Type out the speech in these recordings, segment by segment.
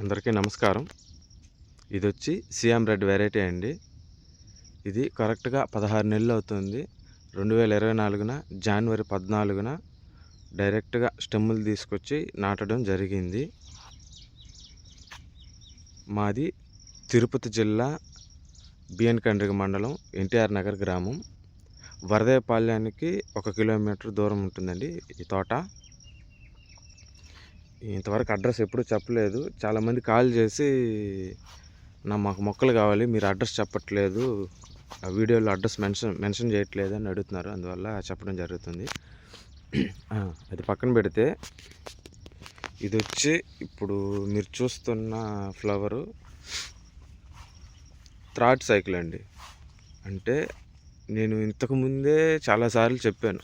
అందరికీ నమస్కారం. ఇది వచ్చి సిఎం రెడ్ వెరైటీ అండి. ఇది కరెక్ట్గా పదహారు నెలలు అవుతుంది. రెండు వేల ఇరవై నాలుగున జనవరి పద్నాలుగున డైరెక్ట్గా స్టెమ్ములు తీసుకొచ్చి నాటడం జరిగింది. మాది తిరుపతి జిల్లా బిఎన్ కండ్రిగ మండలం ఎన్టీఆర్ నగర్ గ్రామం. వరదేపాళ్యానికి ఒక కిలోమీటర్ దూరం ఉంటుందండి ఈ తోట. ఇంతవరకు అడ్రస్ ఎప్పుడూ చెప్పలేదు. చాలామంది కాల్ చేసి నా మాకు మొక్కలు కావాలి మీరు అడ్రస్ చెప్పట్లేదు. ఆ వీడియోలో అడ్రస్ మెన్షన్ మెన్షన్ చేయట్లేదు అని అడుగుతున్నారు. అందువల్ల చెప్పడం జరుగుతుంది. అది పక్కన పెడితే ఇది వచ్చి ఇప్పుడు మీరు చూస్తున్న ఫ్లవరు థ్రాడ్ సైకిల్ అండి. అంటే నేను ఇంతకుముందే చాలాసార్లు చెప్పాను.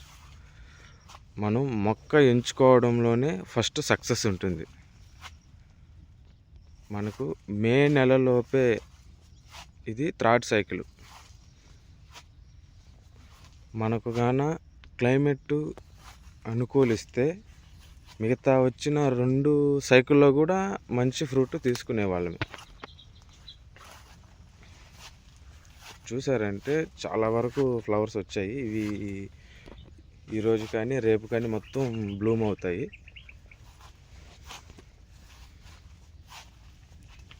మనం మొక్క ఎంచుకోవడంలోనే ఫస్ట్ సక్సెస్ ఉంటుంది. మనకు మే నెలలోపే ఇది థ్రాడ్ సైకిల్. మనకు గాన క్లైమేట్ అనుకూలిస్తే మిగతా వచ్చిన రెండు సైకిల్లో కూడా మంచి ఫ్రూట్ తీసుకునే వాళ్ళమే చూసారంటే చాలా వరకు ఫ్లవర్స్ వచ్చాయి. ఇవి ఈరోజు కానీ రేపు కానీ మొత్తం బ్లూమ్ అవుతాయి.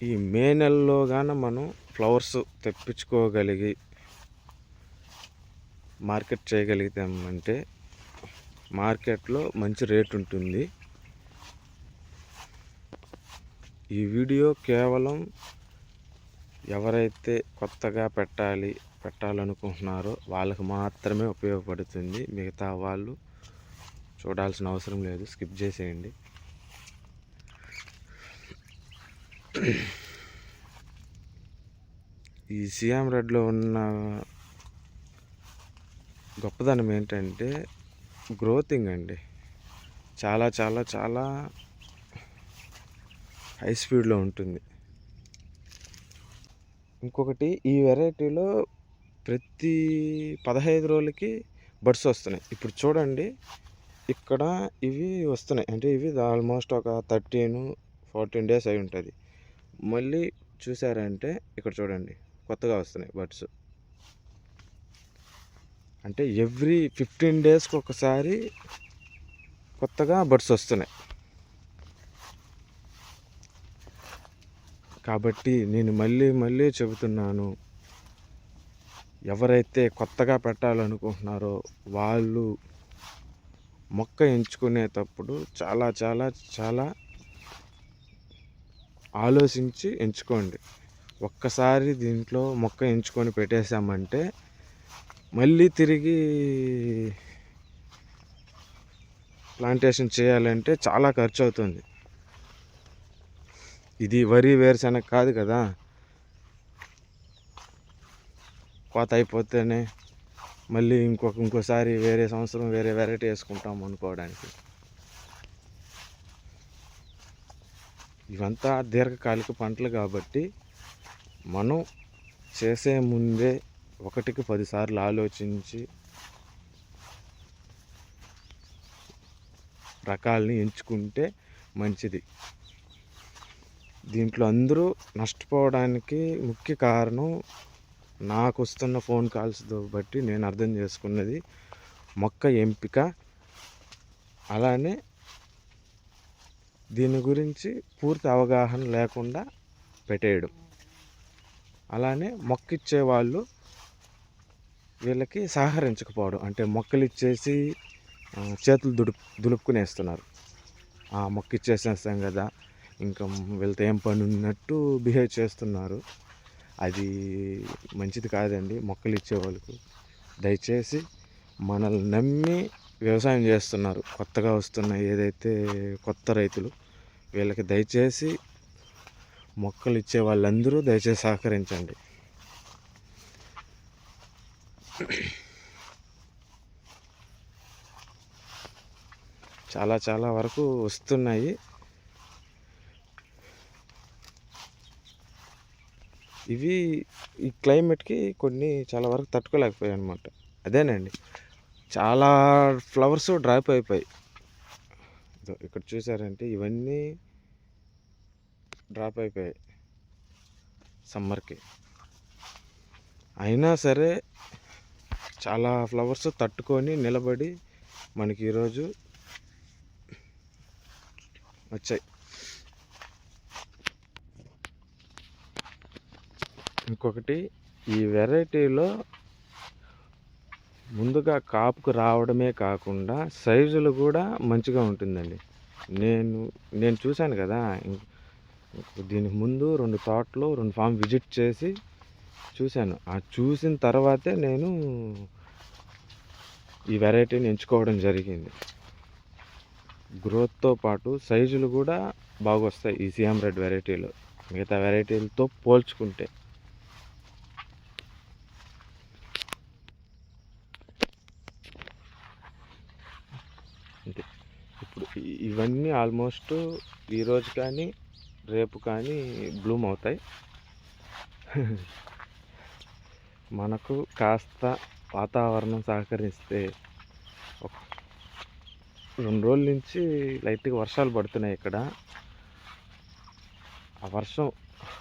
ఈ మే నెలలో గాన మనం ఫ్లవర్స్ తెప్పించుకోగలిగి మార్కెట్ చేయగలిగితే మార్కెట్లో మంచి రేట్ ఉంటుంది. ఈ వీడియో కేవలం ఎవరైతే కొత్తగా పెట్టాలి పెట్టాలనుకుంటున్నారో వాళ్ళకు మాత్రమే ఉపయోగపడుతుంది. మిగతా వాళ్ళు చూడాల్సిన అవసరం లేదు. స్కిప్ చేసేయండి. ఈ సియాం రెడ్లో ఉన్న గొప్పదనం ఏంటంటే గ్రోతింగ్ అండి. చాలా చాలా చాలా హై స్పీడ్లో ఉంటుంది. ఇంకొకటి ఈ వెరైటీలో ప్రతి పదహైదు రోజులకి బడ్స్ వస్తున్నాయి. ఇప్పుడు చూడండి ఇక్కడ ఇవి వస్తున్నాయి. అంటే ఇవి ఆల్మోస్ట్ ఒక థర్టీన్ ఫోర్టీన్ డేస్ అయి ఉంటుంది. మళ్ళీ చూసారంటే ఇక్కడ చూడండి కొత్తగా వస్తున్నాయి బడ్స్. అంటే ఎవ్రీ ఫిఫ్టీన్ డేస్కి ఒకసారి కొత్తగా బడ్స్ వస్తున్నాయి. కాబట్టి నేను మళ్ళీ మళ్ళీ చెబుతున్నాను ఎవరైతే కొత్తగా పెట్టాలనుకుంటున్నారో వాళ్ళు మొక్క ఎంచుకునేటప్పుడు చాలా చాలా చాలా ఆలోచించి ఎంచుకోండి. ఒక్కసారి దీంట్లో మొక్క ఎంచుకొని పెట్టేశామంటే మళ్ళీ తిరిగి ప్లాంటేషన్ చేయాలంటే చాలా ఖర్చు అవుతుంది ఇది వరి వేరుశనగ కాదు కదా. కోత అయిపోతేనే మళ్ళీ ఇంకొక ఇంకోసారి వేరే సంవత్సరం వేరే వెరైటీ వేసుకుంటాం అనుకోవడానికి. ఇవంతా దీర్ఘకాలిక పంటలు కాబట్టి మనం చేసే ముందే ఒకటికి పదిసార్లు ఆలోచించి రకాలని ఎంచుకుంటే మంచిది. దీంట్లో అందరూ నష్టపోవడానికి ముఖ్య కారణం నాకు వస్తున్న ఫోన్ కాల్స్తో బట్టి నేను అర్థం చేసుకున్నది మొక్క ఎంపిక. అలానే దీని గురించి పూర్తి అవగాహన లేకుండా పెట్టేయడం. అలానే మొక్క ఇచ్చేవాళ్ళు వీళ్ళకి సహకరించకపోవడం. అంటే మొక్కలు ఇచ్చేసి చేతులు దుడుపు దులుపుకునేస్తున్నారు. ఆ మొక్క ఇచ్చేసేస్తాం కదా. ఇంకా వీళ్ళతో ఏం పని ఉన్నట్టు బిహేవ్ చేస్తున్నారు. అది మంచిది కాదండి. మొక్కలు ఇచ్చే వాళ్ళకు. దయచేసి మనల్ని నమ్మి వ్యవసాయం చేస్తున్నారు. కొత్తగా వస్తున్న ఏదైతే కొత్త రైతులు వీళ్ళకి దయచేసి మొక్కలు ఇచ్చే వాళ్ళందరూ దయచేసి సహకరించండి. చాలా చాలా వరకు వస్తున్నాయి. ఇవి ఈ క్లైమేట్కి కొన్ని చాలా వరకు తట్టుకోలేకపోయాయి అనమాట అదేనండి. చాలా ఫ్లవర్స్ డ్రాప్ అయిపోయాయి. ఇక్కడ చూసారంటే ఇవన్నీ డ్రాప్ అయిపోయాయి సమ్మర్కి. అయినా సరే చాలా ఫ్లవర్స్ తట్టుకొని నిలబడి మనకి ఈరోజు వచ్చాయి. ఇంకొకటి ఈ వెరైటీలో ముందుగా కాపుకు రావడమే కాకుండా సైజులు కూడా మంచిగా ఉంటుందండి. నేను నేను చూశాను కదా దీనికి ముందు రెండు తోటలు రెండు ఫామ్ విజిట్ చేసి చూశాను. ఆ చూసిన తర్వాతే నేను ఈ వెరైటీని ఎంచుకోవడం జరిగింది. గ్రోత్తో పాటు సైజులు కూడా బాగా వస్తాయి ఈ సీఎం రెడ్ వెరైటీలో. మిగతా వెరైటీలతో పోల్చుకుంటే అంతే ఇప్పుడు ఇ- ఇవన్నీ ఆల్మోస్ట్ ఈరోజు కానీ రేపు కానీ బ్లూమ్ అవుతాయి. మనకు కాస్త వాతావరణం సహకరిస్తే రెండు రోజుల నుంచి లైట్గా వర్షాలు పడుతున్నాయి ఇక్కడ. ఆ వర్షం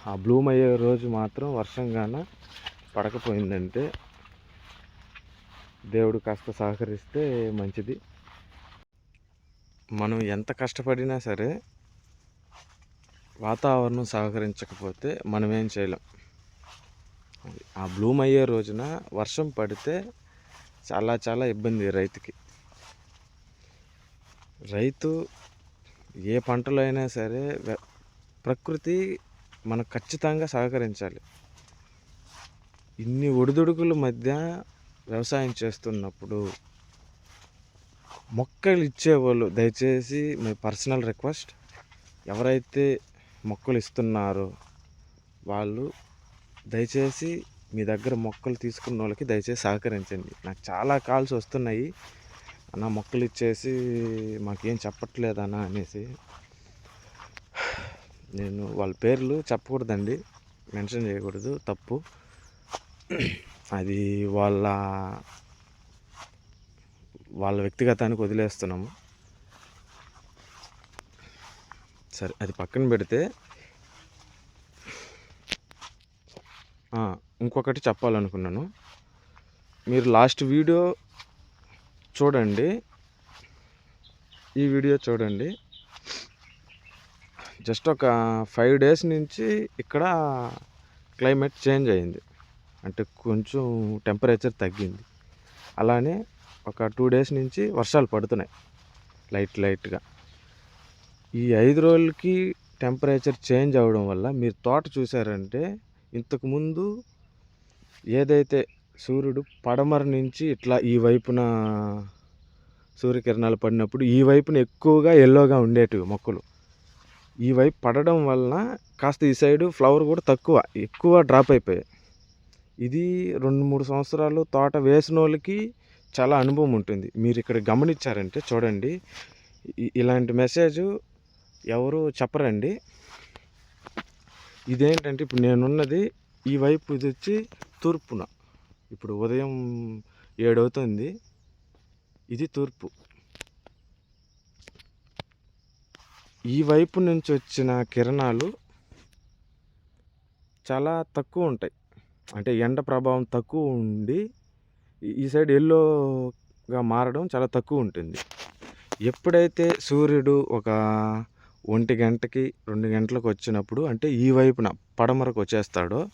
ఆ బ్లూమ్ అయ్యే రోజు మాత్రం వర్షంగాన పడకపోయిందంటే దేవుడు కాస్త సహకరిస్తే మంచిది. మనం ఎంత కష్టపడినా సరే వాతావరణం సహకరించకపోతే మనం ఏం చేయలేం. ఆ బ్లూమ్ అయ్యే రోజున వర్షం పడితే చాలా చాలా ఇబ్బంది రైతుకి. రైతు ఏ పంటలో అయినా సరే ప్రకృతి మనకు ఖచ్చితంగా సహకరించాలి. ఇన్ని ఒడిదుడుకుల మధ్య వ్యవసాయం చేస్తున్నప్పుడు మొక్కలు ఇచ్చేవాళ్ళు దయచేసి మీ పర్సనల్ రిక్వెస్ట్ ఎవరైతే మొక్కలు ఇస్తున్నారో వాళ్ళు దయచేసి మీ దగ్గర మొక్కలు తీసుకున్న వాళ్ళకి దయచేసి సహకరించండి. నాకు చాలా కాల్స్ వస్తున్నాయి. అన్న మొక్కలు ఇచ్చేసి మాకేం చెప్పట్లేదన్నా అనేసి నేను వాళ్ళ పేర్లు చెప్పకూడదండి. మెన్షన్ చేయకూడదు. తప్పు. అది వాళ్ళ వాళ్ళ వ్యక్తిగతానికి వదిలేస్తున్నాము. సరే అది పక్కన పెడితే ఇంకొకటి చెప్పాలనుకున్నాను. మీరు లాస్ట్ వీడియో చూడండి. ఈ వీడియో చూడండి. జస్ట్ ఒక ఫైవ్ డేస్ నుంచి ఇక్కడ క్లైమేట్ చేంజ్ అయింది. అంటే కొంచెం టెంపరేచర్ తగ్గింది. అలానే ఒక టూ డేస్ నుంచి వర్షాలు పడుతున్నాయి. లైట్ లైట్గా. ఈ ఐదు రోజులకి టెంపరేచర్ చేంజ్ అవ్వడం వల్ల మీరు తోట చూసారంటే ఇంతకుముందు ఏదైతే సూర్యుడు పడమర నుంచి ఇట్లా ఈ వైపున సూర్యకిరణాలు పడినప్పుడు ఈ వైపున ఎక్కువగా ఎల్లోగా ఉండేటివి మొక్కలు. ఈ వైపు పడడం వలన కాస్త ఈ సైడు ఫ్లవర్ కూడా తక్కువ ఎక్కువ డ్రాప్ అయిపోయాయి. ఇది రెండు మూడు సంవత్సరాలు తోట వేసిన వాళ్ళకి చాలా అనుభవం ఉంటుంది. మీరు ఇక్కడ గమనించారంటే చూడండి ఇలాంటి మెసేజ్ ఎవరు చెప్పరండి. ఇదేంటంటే ఇప్పుడు నేనున్నది ఈ వైపు ఇది వచ్చి తూర్పున. ఇప్పుడు ఉదయం ఏడవుతుంది ఇది తూర్పు. ఈ వైపు నుంచి వచ్చిన కిరణాలు చాలా తక్కువ ఉంటాయి. అంటే ఎండ ప్రభావం తక్కువ ఉండి ఈ- సైడ్ ఎల్లోగా మారడం చాలా తక్కువ ఉంటుంది ఎప్పుడైతే సూర్యుడు ఒక ఒంటి గంటకి రెండు గంటలకు వచ్చినప్పుడు అంటే ఈ వైపున పడమరకు వచ్చేస్తాడో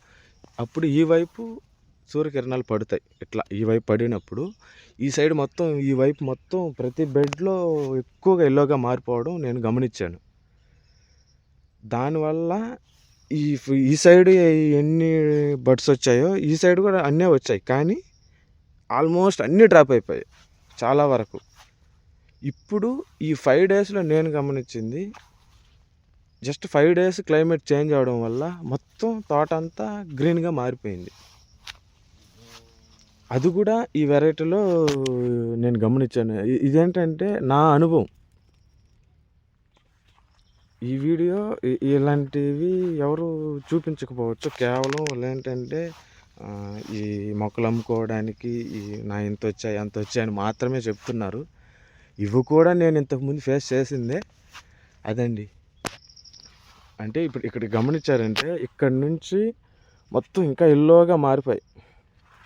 అప్పుడు ఈ వైపు సూర్యకిరణాలు పడతాయి. ఇట్లా ఈ వైపు పడినప్పుడు ఈ సైడ్ మొత్తం ఈ వైపు మొత్తం ప్రతి బెడ్లో ఎక్కువగా ఎల్లోగా మారిపోవడం నేను గమనించాను. దానివల్ల ఈ ఈ సైడ్ ఎన్ని బడ్స్ వచ్చాయో ఈ సైడ్ కూడా అన్నీ వచ్చాయి. కానీ ఆల్మోస్ట్ అన్నీ డ్రాప్ అయిపోయాయి చాలా వరకు. ఇప్పుడు ఈ ఫైవ్ డేస్లో నేను గమనించింది just five days climate change అవడం వల్ల మొత్తం తోట అంతా గ్రీన్గా మారిపోయింది. అది కూడా ఈ వెరైటీలో నేను గమనించాను. ఇదేంటంటే నా అనుభవం. ఈ వీడియో ఇలాంటివి ఎవరు చూపించకపోవచ్చు. కేవలం ఏంటంటే ఈ మొక్కలు అమ్ముకోవడానికి ఈ నా ఇంత వచ్చాయి అంత వచ్చాయని అని మాత్రమే చెప్తున్నారు. ఇవి కూడా నేను ఇంతకుముందు ఫేస్ చేసిందే. అదండి. అంటే ఇప్పుడు ఇక్కడ గమనించారంటే ఇక్కడ నుంచి మొత్తం ఇంకా ఎల్లోగా మారిపోయి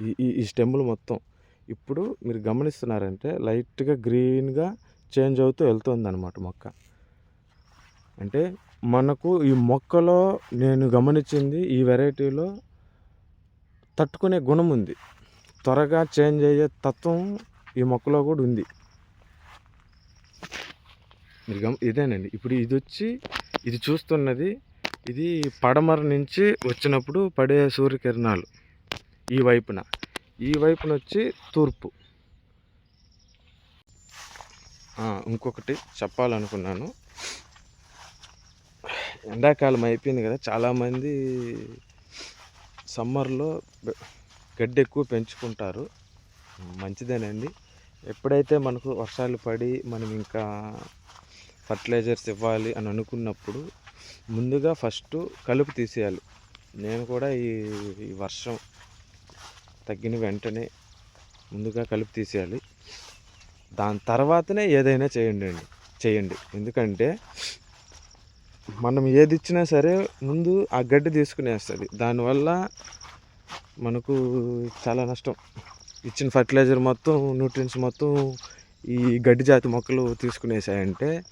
ఈ ఈ ఈ స్టెమ్లు మొత్తం. ఇప్పుడు మీరు గమనిస్తున్నారంటే లైట్గా గ్రీన్గా చేంజ్ అవుతూ వెళ్తుంది అనమాట మొక్క. అంటే మనకు ఈ మొక్కలో నేను గమనించింది ఈ వెరైటీలో తట్టుకునే గుణం ఉంది. త్వరగా చేంజ్ అయ్యే తత్వం ఈ మొక్కలో కూడా ఉంది. ఇదేనండి. ఇప్పుడు ఇది వచ్చి ఇది చూస్తున్నది ఇది పడమర నుంచి వచ్చినప్పుడు పడే సూర్యకిరణాలు ఈ వైపున. ఈ వైపున వచ్చి తూర్పు. ఇంకొకటి చెప్పాలనుకున్నాను. ఎండాకాలం అయిపోయింది కదా చాలామంది సమ్మర్లో గడ్డి ఎక్కువ పెంచుకుంటారు. మంచిదేనండి. ఎప్పుడైతే మనకు వర్షాలు పడి మనం ఇంకా ఫర్టిలైజర్స్ ఇవ్వాలి అని అనుకున్నప్పుడు ముందుగా ఫస్ట్ కలుపు తీసేయాలి. నేను కూడా ఈ ఈ వర్షం తగ్గిన వెంటనే ముందుగా కలుపు తీసేయాలి. దాని తర్వాతనే ఏదైనా చేయండి అండి చేయండి. ఎందుకంటే మనం ఏది ఇచ్చినా సరే ముందు ఆ గడ్డి తీసుకునేస్తుంది దానివల్ల మనకు చాలా నష్టం. ఇచ్చిన ఫర్టిలైజర్ మొత్తం న్యూట్రియన్స్ మొత్తం ఈ గడ్డి జాతి మొక్కలు తీసుకునేసాయంటే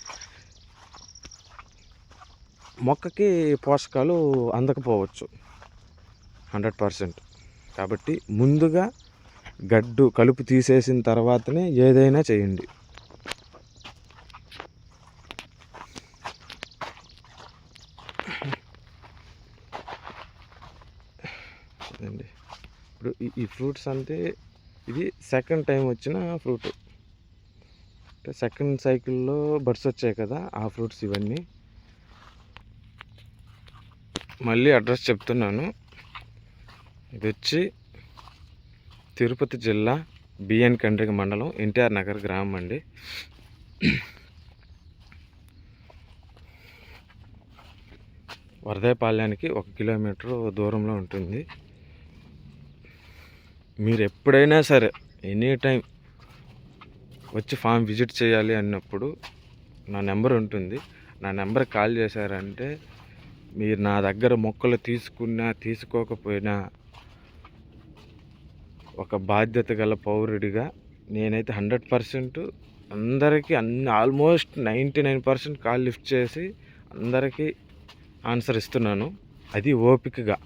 మొక్కకి పోషకాలు అందకపోవచ్చు. Hundred percent. కాబట్టి ముందుగా గడ్డు కలుపు తీసేసిన తర్వాతనే ఏదైనా చేయండి అదండి ఇప్పుడు ఈ- ఈ ఫ్రూట్స్ అంటే ఇది సెకండ్ టైం వచ్చిన ఫ్రూట్. అంటే సెకండ్ సైకిల్లో బడ్స్ వచ్చాయి కదా ఆ ఫ్రూట్స్ ఇవన్నీ. మళ్ళీ అడ్రస్ చెప్తున్నాను. ఇది వచ్చి తిరుపతి జిల్లా బిఎన్ కండ్రిక మండలం ఎన్టీఆర్ నగర్ గ్రామం అండి. వరదాయపాలెనికి ఒక కిలోమీటర్ దూరంలో ఉంటుంది. మీరు ఎప్పుడైనా సరే ఎనీ టైం వచ్చి ఫామ్ విజిట్ చేయాలి అన్నప్పుడు నా నెంబర్ ఉంటుంది. నా నెంబర్ కాల్ చేశారంటే మీరు నా దగ్గర మొక్కలు తీసుకున్నా తీసుకోకపోయినా ఒక బాధ్యత గల పౌరుడిగా నేనైతే హండ్రెడ్ పర్సెంట్ అందరికీ అన్ని almost ninety nine percent call lift చేసి అందరికీ ఆన్సర్ ఇస్తున్నాను. అది ఓపికగా.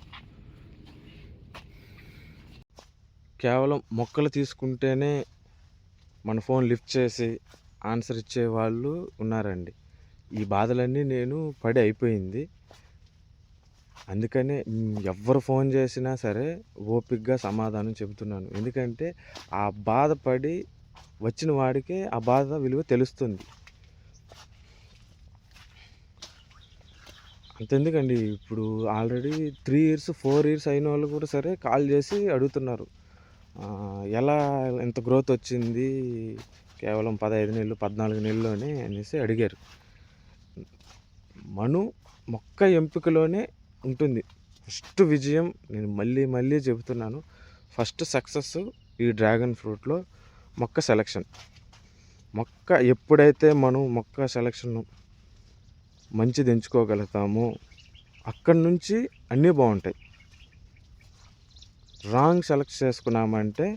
కేవలం మొక్కలు తీసుకుంటేనే మన ఫోన్ లిఫ్ట్ చేసి ఆన్సర్ ఇచ్చే వాళ్ళు ఉన్నారండి. ఈ బాధలన్నీ నేను పడి అయిపోయింది. అందుకనే ఎవరు ఫోన్ చేసినా సరే ఓపిక్గా సమాధానం చెబుతున్నాను. ఎందుకంటే ఆ బాధపడి వచ్చిన వాడికే ఆ బాధ విలువ తెలుస్తుంది. అంతెందుకండి ఇప్పుడు already three years four years అయిన వాళ్ళు కూడా సరే కాల్ చేసి అడుగుతున్నారు. ఎలా ఎంత గ్రోత్ వచ్చింది? కేవలం పదహైదు నెలలు పద్నాలుగు నెలల్లోనే అనేసి అడిగారు. మను మొక్క ఎంపికలోనే ఉంటుంది. ఫస్ట్ విజయం నేను మళ్ళీ మళ్ళీ చెబుతున్నాను. ఫస్ట్ సక్సెస్ ఈ డ్రాగన్ ఫ్రూట్లో మొక్క సెలక్షన్ మొక్క ఎప్పుడైతే మనం మొక్క సెలక్షన్ మంచిది ఎంచుకోగలుగుతామో అక్కడి నుంచి అన్నీ బాగుంటాయి. రాంగ్ సెలెక్ట్ చేసుకున్నామంటే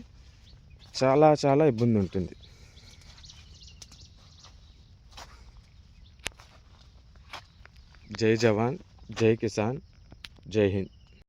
చాలా చాలా ఇబ్బంది ఉంటుంది జై జవాన్ జై కిసాన్ జై హింద్.